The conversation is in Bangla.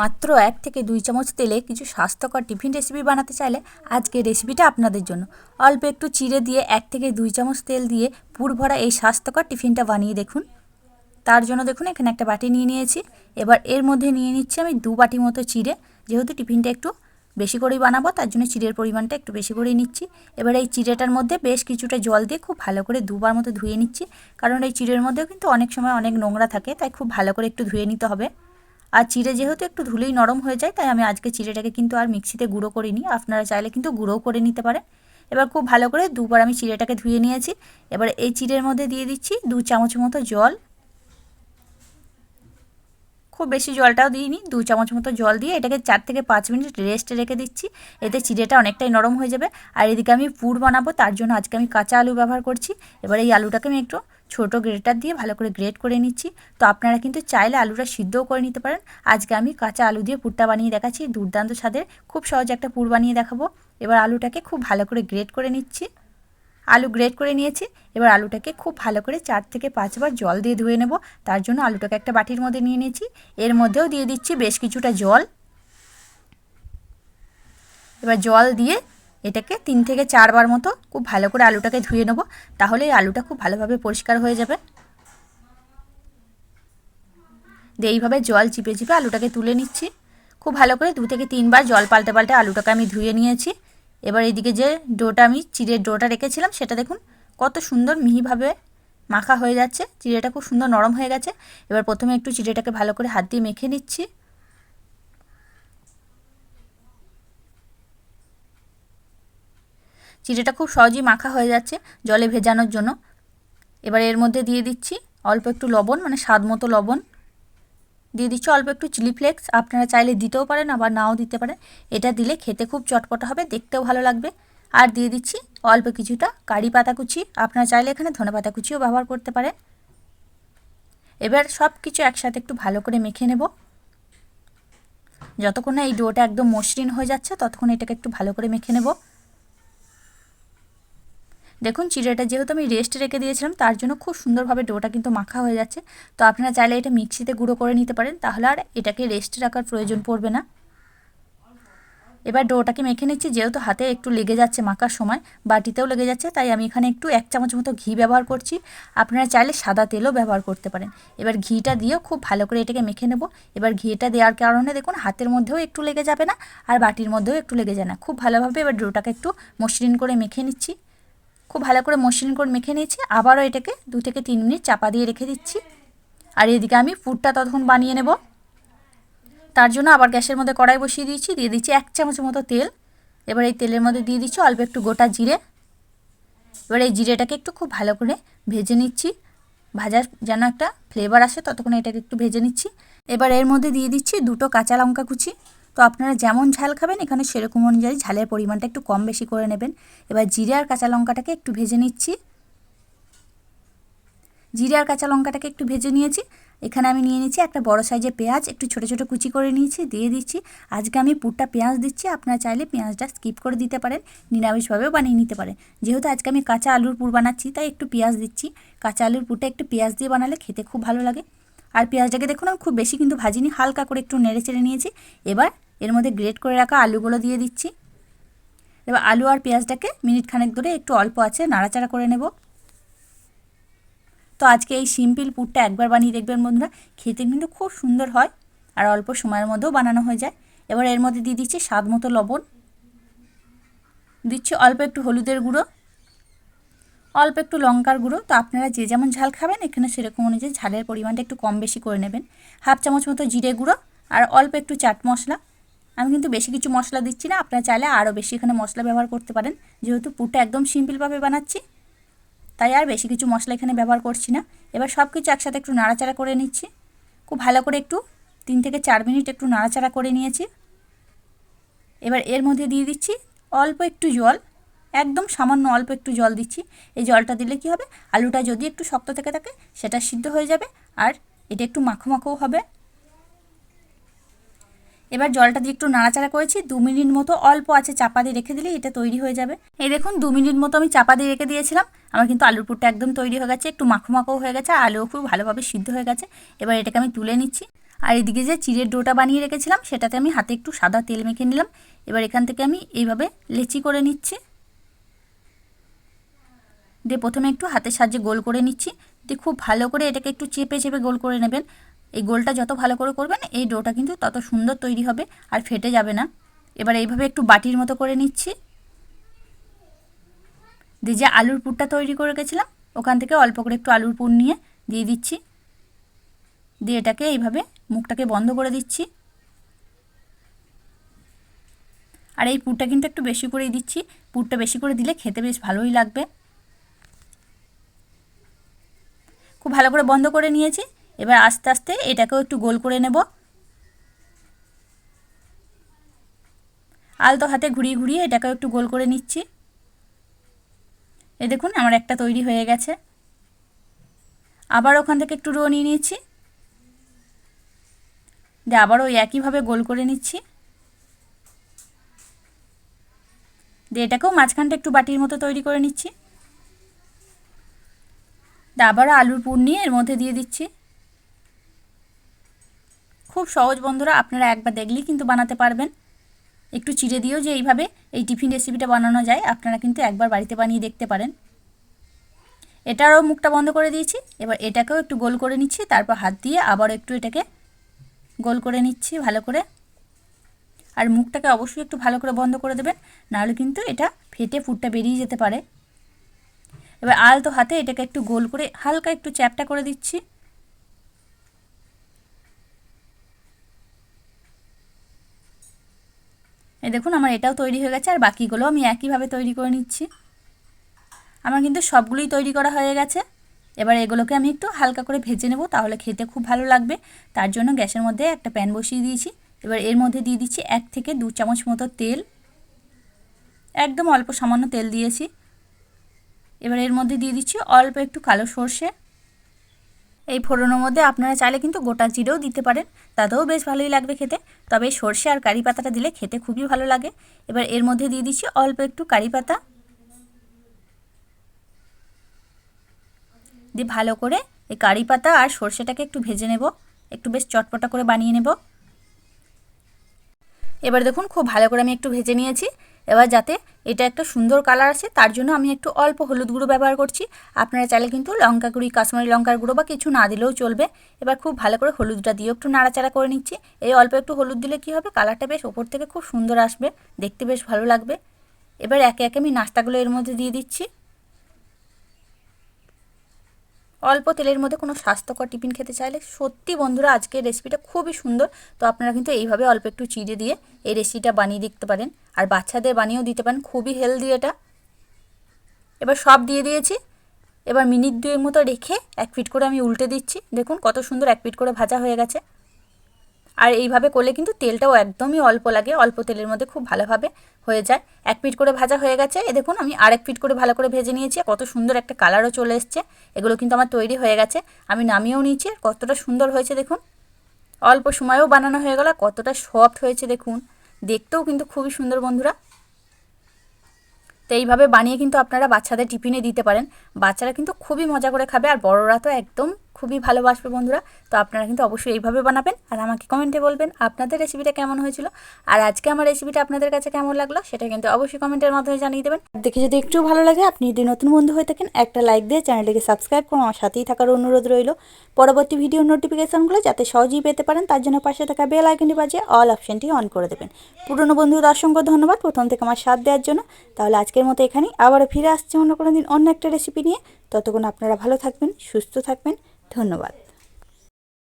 মাত্র এক থেকে দুই চামচ তেলে কিছু স্বাস্থ্যকর টিফিন রেসিপি বানাতে চাইলে আজকে রেসিপিটা আপনাদের জন্য। অল্প একটু চিড়ে দিয়ে এক থেকে দুই চামচ তেল দিয়ে পুর ভরা এই স্বাস্থ্যকর টিফিনটা বানিয়ে দেখুন। তার জন্য দেখুন, এখানে একটা বাটি নিয়ে নিয়েছি। এবার এর মধ্যে নিয়ে নিচ্ছি আমি দু বাটি মতো চিড়ে। যেহেতু টিফিনটা একটু বেশি করেই বানাবো, তার জন্য চিড়ের পরিমাণটা একটু বেশি করেই নিচ্ছি। এবার এই চিড়েটার মধ্যে বেশ কিছুটা জল দিয়ে খুব ভালো করে দুবার মতো ধুয়ে নিচ্ছি। কারণ এই চিড়ের মধ্যেও কিন্তু অনেক সময় অনেক নোংরা থাকে, তাই খুব ভালো করে একটু ধুয়ে নিতে হবে। আর চিড়ে যেহেতু একটু ধুলেই নরম হয়ে যায়, তাই আমি আজকে চিড়েটাকে কিন্তু আর মিক্সিতে গুঁড়ো করিনি। আপনারা চাইলে কিন্তু গুঁড়োও করে নিতে পারেন। এবার খুব ভালো করে দুবার আমি চিড়েটাকে ধুয়ে নিয়েছি। এবার এই চিড়ের মধ্যে দিয়ে দিচ্ছি দু চামচ মতো জল। খুব বেশি জলটাও দিইনি, দু চামচ মতো জল দিয়ে এটাকে চার থেকে পাঁচ মিনিট রেস্টে রেখে দিচ্ছি। এতে চিড়েটা অনেকটাই নরম হয়ে যাবে। আর এদিকে আমি পুর বানাবো, তার জন্য আজকে আমি কাঁচা আলু ব্যবহার করছি। এবার এই আলুটাকে আমি একটু ছোটো গ্রেটার দিয়ে ভালো করে গ্রেট করে নিচ্ছি। তো আপনারা কিন্তু চাইলে আলুটা সিদ্ধও করে নিতে পারেন। আজকে আমি কাঁচা আলু দিয়ে পুরটা বানিয়ে দেখাচ্ছি। দুর্দান্ত স্বাদের। খুব সহজে একটা পুর বানিয়ে দেখাবো। এবার আলুটাকে খুব ভালো করে গ্রেট করে নিচ্ছি। আলু গ্রেট করে নিয়েছি। এবার আলুটাকে খুব ভালো করে চার থেকে পাঁচবার জল দিয়ে ধুয়ে নেব। তার জন্য আলুটাকে একটা বাটির মধ্যে নিয়ে নিয়েছি। এর মধ্যেও দিয়ে দিচ্ছি বেশ কিছুটা জল। এবার জল দিয়ে এটাকে তিন থেকে চারবার মতো খুব ভালো করে আলুটাকে ধুয়ে নেব, তাহলে এই আলুটা খুব ভালোভাবে পরিষ্কার হয়ে যাবে। দিয়ে এইভাবে জল চিপে চিপে আলুটাকে তুলে নিচ্ছি। খুব ভালো করে দু থেকে তিনবার জল পাল্টে পাল্টে আলুটাকে আমি ধুয়ে নিয়েছি। এবার এদিকে যে ডোটা আমি চিড়ের ডোটা রেখেছিলাম, সেটা দেখুন কত সুন্দর মিহিভাবে মাখা হয়ে যাচ্ছে। চিড়েটা খুব সুন্দর নরম হয়ে গেছে। এবার প্রথমে একটু চিড়েটাকে ভালো করে হাত দিয়ে মেখে নিচ্ছি। চিড়েটা খুব সহজেই মাখা হয়ে যাচ্ছে জলে ভেজানোর জন্য। এবার এর মধ্যে দিয়ে দিচ্ছি অল্প একটু লবণ মানে স্বাদ মতো লবণ। দিয়ে দিচ্ছি অল্প একটু চিলি ফ্লেক্স। আপনারা চাইলে দিতেও পারেন, আবার নাও দিতে পারেন। এটা দিলে খেতে খুব চটপটা হবে, দেখতেও ভালো লাগবে। আর দিয়ে দিচ্ছি অল্প কিছুটা কারি পাতা কুচি। আপনারা চাইলে এখানে ধনে পাতা কুচিও ব্যবহার করতে পারেন। এবার সব কিছু একসাথে একটু ভালো করে মেখে নেব। যতক্ষণ না এই ডোটা একদম মসৃণ হয়ে যাচ্ছে, ততক্ষণ এটাকে একটু ভালো করে মেখে নেব। দেখুন চিড়েটা যেহেতু আমি রেস্টে রেখে দিয়েছিলাম, তার জন্য খুব সুন্দরভাবে ডোটা কিন্তু মাখা হয়ে যাচ্ছে। তো আপনারা চাইলে এটা মিক্সিতে গুঁড়ো করে নিতে পারেন, তাহলে আর এটাকে রেস্টে রাখার প্রয়োজন পড়বে না। এবার ডোটাকে মেখে নিচ্ছি, যেহেতু হাতে একটু লেগে যাচ্ছে মাখার সময়, বাটিতেও লেগে যাচ্ছে, তাই আমি এখানে একটু এক চামচ মতো ঘি ব্যবহার করছি। আপনারা চাইলে সাদা তেলও ব্যবহার করতে পারেন। এবার ঘিটা দিয়েও খুব ভালো করে এটাকে মেখে নেব। এবার ঘিটা দেওয়ার কারণে দেখুন, হাতের মধ্যেও একটু লেগে যাবে না, আর বাটির মধ্যেও একটু লেগে যায় না। খুব ভালোভাবে এবার ডোটাকে একটু মসৃণ করে মেখে নিচ্ছি। খুব ভালো করে মসৃণ করে মেখে নিয়েছি। আবারও এটাকে দু থেকে তিন মিনিট চাপা দিয়ে রেখে দিচ্ছি। আর এদিকে আমি পুরটা ততক্ষণ বানিয়ে নেব। তার জন্য আবার গ্যাসের মধ্যে কড়াই বসিয়ে দিয়েছি। দিয়ে দিচ্ছি এক চামচ মতো তেল। এবার এই তেলের মধ্যে দিয়ে দিচ্ছি অল্প একটু গোটা জিরে। এবার এই জিরেটাকে একটু খুব ভালো করে ভেজে নিচ্ছি। ভাজার যেন একটা ফ্লেভার আসে, ততক্ষণ এটাকে একটু ভেজে নিচ্ছি। এবার এর মধ্যে দিয়ে দিচ্ছি দুটো কাঁচা লঙ্কা কুচি। তো আপনারা যেমন ঝাল খাবেন, এখানে সেরকম অনুযায়ী ঝালের পরিমাণটা একটু কম বেশি করে নেবেন। এবার জিরে আর কাঁচা লঙ্কাটাকে একটু ভেজে নিচ্ছি। জিরে আর কাঁচা লঙ্কাটাকে একটু ভেজে নিয়েছি। এখানে আমি নিয়ে নিচ্ছি একটা বড় সাইজের পেঁয়াজ, একটু ছোটো ছোটো কুচি করে নিয়েছি, দিয়ে দিচ্ছি। আজকে আমি পুরটা পেঁয়াজ দিচ্ছি, আপনারা চাইলে পেঁয়াজটা স্কিপ করে দিতে পারেন, নিরামিষভাবেও বানিয়ে নিতে পারেন। যেহেতু আজকে আমি কাঁচা আলুর পুর বানাচ্ছি, তাই একটু পেঁয়াজ দিচ্ছি। কাঁচা আলুর পুরটা একটু পেঁয়াজ দিয়ে বানালে খেতে খুব ভালো লাগে। আর পেঁয়াজটাকে দেখুন, আমি খুব বেশি কিন্তু ভাজিনি, হালকা করে একটু নেড়ে চেড়ে নিয়েছি। এবার এর মধ্যে গ্রেট করে রাখা আলুগুলো দিয়ে দিচ্ছি। এবার আলু আর পেঁয়াজটাকে মিনিট খানেক ধরে একটু অল্প আছে, নাড়াচাড়া করে নেব। তো আজকে এই সিম্পল পুরটা একবার বানিয়ে দেখবেন বন্ধুরা, খেতে কিন্তু খুব সুন্দর হয় আর অল্প সময়ের মধ্যেও বানানো হয়ে যায়। এবার এর মধ্যে দিয়ে দিচ্ছি স্বাদ মতো লবণ। দিচ্ছি অল্প একটু হলুদের গুঁড়ো, অল্প একটু লঙ্কার গুঁড়ো। তো আপনারা যে যেমন ঝাল খাবেন, এখানে সেরকম অনুযায়ী ঝালের পরিমাণটা একটু কম বেশি করে নেবেন। হাফ চামচ মতো জিরে গুঁড়ো আর অল্প একটু চাট মশলা। আমি কিন্তু বেশি কিছু মশলা দিচ্ছি না। আপনারা চাইলে আরও বেশি এখানে মশলা ব্যবহার করতে পারেন। যেহেতু পুরটা একদম সিম্পলভাবে বানাচ্ছি, তাই আর বেশি কিছু মশলা এখানে ব্যবহার করছি না। এবার সব কিছু একসাথে একটু নাড়াচাড়া করে নিচ্ছি। খুব ভালো করে একটু তিন থেকে চার মিনিট একটু নাড়াচাড়া করে নিয়েছি। এবার এর মধ্যে দিয়ে দিচ্ছি অল্প একটু জল, একদম সামান্য অল্প একটু জল দিচ্ছি। এই জলটা দিলে কি হবে? আলুটা যদি একটু শক্ত থেকে থাকে, সেটা সিদ্ধ হয়ে যাবে। আর এটা একটু মাখো মাখোও হবে। এবার জলটা দিয়ে একটু নাড়াচাড়া করেছি, দু মিনিট মতো অল্প আছে চাপা দিয়ে রেখে দিলে এটা তৈরি হয়ে যাবে। এই দেখুন, দু মিনিট মতো আমি চাপা দিয়ে রেখে দিয়েছিলাম। আমার কিন্তু আলুর পুরটা একদম তৈরি হয়ে গেছে, একটু মাখো মাখো হয়ে গেছে আলুও খুব ভালোভাবে সিদ্ধ হয়ে গেছে। এবার এটাকে আমি তুলে নিচ্ছি। আর এদিকে যে চিড়ের ডোটা বানিয়ে রেখেছিলাম, সেটাতে আমি হাতে একটু সাদা তেল মেখে নিলাম। এবার এখান থেকে আমি এইভাবে লেচি করে নিচ্ছি। দিয়ে প্রথমে একটু হাতের সাহায্যে গোল করে নিচ্ছি। দিয়ে খুব ভালো করে এটাকে একটু চেপে চেপে গোল করে নেবেন। এই গোলটা যত ভালো করে করবেন, এই ডোটা কিন্তু তত সুন্দর তৈরি হবে আর ফেটে যাবে না। এবার এইভাবে একটু বাটির মতো করে নিচ্ছি। দিয়ে যে আলুর পুরটা তৈরি করে গেছিলাম, ওখান থেকে অল্প করে একটু আলুর পুর নিয়ে দিয়ে দিচ্ছি। দিয়ে এটাকে এইভাবে মুখটাকে বন্ধ করে দিচ্ছি। আর এই পুরটা কিন্তু একটু বেশি করেই দিচ্ছি। পুরটা বেশি করে দিলে খেতে বেশ ভালোই লাগবে। খুব ভালো করে বন্ধ করে নিয়েছি। এবার আস্তে আস্তে এটাকেও একটু গোল করে নেব। আলতো হাতে ঘুরিয়ে ঘুরিয়ে এটাকেও একটু গোল করে নিচ্ছি। এ দেখুন, আমার একটা তৈরি হয়ে গেছে। আবার ওখান থেকে একটু রো নিয়ে নিয়েছি। দিয়ে আবার ওই একইভাবে গোল করে নিচ্ছি। দিয়ে এটাকেও মাঝখানটা একটু বাটির মতো তৈরি করে নিচ্ছি। দিয়ে আবারও আলুর পুর নিয়ে এর মধ্যে দিয়ে দিচ্ছি। খুব সহজ বন্ধুরা, আপনারা একবার দেখলেই কিন্তু বানাতে পারবেন। একটু চিড়ে দিয়েও যে এইভাবে এই টিফিন রেসিপিটা বানানো যায়, আপনারা কিন্তু একবার বাড়িতে বানিয়ে দেখতে পারেন। এটারও মুখটা বন্ধ করে দিয়েছি, এবার এটাকেও একটু গোল করে নিচ্ছি, তারপর হাত দিয়ে আবার একটু এটাকে গোল করে নিচ্ছি ভালো করে। আর মুখটাকে অবশ্যই একটু ভালো করে বন্ধ করে দেবেন, নাহলে কিন্তু এটা ফেটে ফুটটা বেরিয়ে যেতে পারে। এবার আলতো হাতে এটাকে একটু গোল করে হালকা একটু চ্যাপটা করে দিচ্ছি। এই দেখুন, আমার এটাও তৈরি হয়ে গেছে, আর বাকিগুলো আমি একইভাবে তৈরি করে নিচ্ছি। আমার কিন্তু সবগুলোই তৈরি করা হয়ে গেছে। এবার এগুলোকে আমি একটু হালকা করে ভেজে নেব, তাহলে খেতে খুব ভালো লাগবে। তার জন্য গ্যাসের মধ্যে একটা প্যান বসিয়ে দিয়েছি। এবার এর মধ্যে দিয়ে দিচ্ছি এক থেকে দু চামচ মতো তেল। একদম অল্প সামান্য তেল দিয়েছি। এবার এর মধ্যে দিয়ে দিচ্ছি অল্প একটু কালো সর্ষে। এই ফোড়নের মধ্যে আপনারা চাইলে কিন্তু গোটা জিরেও দিতে পারেন, তাতেও বেশ ভালোই লাগবে খেতে। তবে সর্ষে আর কারি পাতাটা দিলে খেতে খুবই ভালো লাগে। এবার এর মধ্যে দিয়ে দিচ্ছি অল্প একটু কারি পাতা। দিয়ে ভালো করে এই কারি পাতা আর সর্ষেটাকে একটু ভেজে নেব। একটু বেশ চটপটা করে বানিয়ে নেব। এবার দেখুন খুব ভালো করে আমি একটু ভেজে নিয়েছি। এবার যাতে এটা একটা সুন্দর কালার আসে, তার জন্য আমি একটু অল্প হলুদ গুঁড়ো ব্যবহার করছি। আপনারা চাইলে কিন্তু লঙ্কা গুঁড়ি, কাশ্মীরি লঙ্কার গুঁড়ো বা কিছু না দিলেও চলবে। এবার খুব ভালো করে হলুদটা দিয়েও একটু নাড়াচাড়া করে নিচ্ছি। এই অল্প একটু হলুদ দিলে কি হবে? কালারটা বেশ ওপর থেকে খুব সুন্দর আসবে। দেখতে বেশ ভালো লাগবে। এবার একে একে আমি নাস্তাগুলো এর মধ্যে দিয়ে দিচ্ছি। অল্প তেলের মধ্যে কোনো স্বাস্থ্যকর টিফিন খেতে চাইলে সত্যি বন্ধুরা, আজকের রেসিপিটা খুবই সুন্দর। তো আপনারা কিন্তু এইভাবে অল্প একটু চিড়ে দিয়ে এই রেসিপিটা বানিয়ে দেখতে পারেন। আর বাচ্চাদের বানিয়েও দিতে পারেন, খুবই হেলদি এটা। এবার সব দিয়ে দিয়েছি। এবার মিনিট দুয়ের মতো রেখে এক ফিট করে আমি উল্টে দিচ্ছি। দেখুন কত সুন্দর এক ফিট করে ভাজা হয়ে গেছে। আর এইভাবে করলে কিন্তু তেলটাও একদমই অল্প লাগে, অল্প তেলের মধ্যে খুব ভালোভাবে হয়ে যায়। এক পিট করে ভাজা হয়ে গেছে। এ দেখুন, আমি আরেক পিট করে ভালো করে ভেজে নিয়েছি। কত সুন্দর একটা কালারও চলে এসছে। এগুলো কিন্তু আমার তৈরি হয়ে গেছে। আমি নামিয়েও নিয়েছি। কতটা সুন্দর হয়েছে দেখুন। অল্প সময়েও বানানো হয়ে গেল। কতটা সফট হয়েছে দেখুন। দেখতেও কিন্তু খুবই সুন্দর বন্ধুরা। তো এইভাবে বানিয়ে কিন্তু আপনারা বাচ্চাদের টিফিনে দিতে পারেন। বাচ্চারা কিন্তু খুবই মজা করে খাবে আর বড়রা তো একদম খুবই ভালোবাসবে বন্ধুরা। তো আপনারা কিন্তু অবশ্যই এইভাবে বানাবেন আর আমাকে কমেন্টে বলবেন আপনাদের রেসিপিটা কেমন হয়েছিল আর আজকে আমার রেসিপিটা আপনাদের কাছে কেমন লাগল সেটা কিন্তু অবশ্যই কমেন্টের মাধ্যমে জানিয়ে দেবেন। দেখে যদি একটু ভালো লাগে, আপনি যদি নতুন বন্ধু হয়ে থাকেন, একটা লাইক দিয়ে চ্যানেলটিকে সাবস্ক্রাইব করুন। আমার সাথেই থাকার অনুরোধ রইল। পরবর্তী ভিডিও নোটিফিকেশনগুলো যাতে সহজেই পেতে পারেন, তার জন্য পাশে থাকা বেল আইকনটি বাজিয়ে অল অপশনটি অন করে দেবেন। পুরনো বন্ধুদের অসংখ্য ধন্যবাদ প্রথম থেকে আমার সাথ দেওয়ার জন্য। তাহলে আজকের মতো এখানেই। আবারও ফিরে আসছে অন্য কোনো দিন অন্য একটা রেসিপি নিয়ে। ততক্ষণ আপনারা ভালো থাকবেন, সুস্থ থাকবেন। ধন্যবাদ।